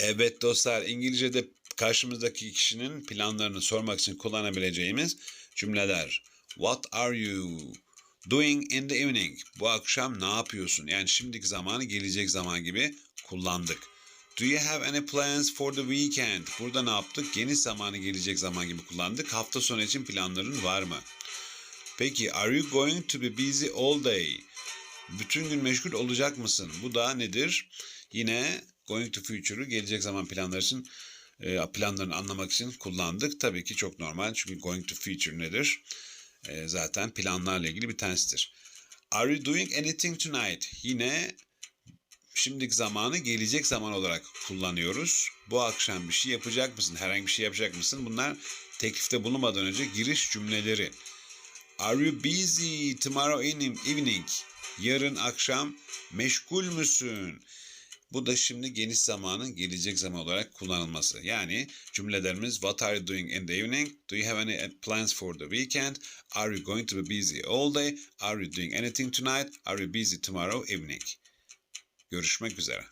Evet dostlar İngilizce'de karşımızdaki kişinin planlarını sormak için kullanabileceğimiz cümleler. What are you doing in the evening? Bu akşam ne yapıyorsun? Yani şimdiki zamanı gelecek zaman gibi kullandık. Do you have any plans for the weekend? Burada ne yaptık? Geniş zamanı gelecek zaman gibi kullandık. Hafta sonu için planların var mı? Peki are you going to be busy all day? Bütün gün meşgul olacak mısın? Bu da nedir? Yine going to future'u gelecek zaman planlar için e, planlarını anlamak için kullandık. Tabii ki çok normal çünkü going to future nedir? E, zaten planlarla ilgili bir tanesidir. Are you doing anything tonight? Yine şimdiki zamanı gelecek zaman olarak kullanıyoruz. Bu akşam bir şey yapacak mısın? Herhangi bir şey yapacak mısın? Bunlar teklifte bulunmadan önce giriş cümleleri. Are you busy tomorrow evening? Yarın akşam meşgul müsün? Bu da şimdi geniş zamanın gelecek zaman olarak kullanılması. Yani cümlelerimiz What are you doing in the evening? Do you have any plans for the weekend? Are you going to be busy all day? Are you doing anything tonight? Are you busy tomorrow evening? Görüşmek üzere.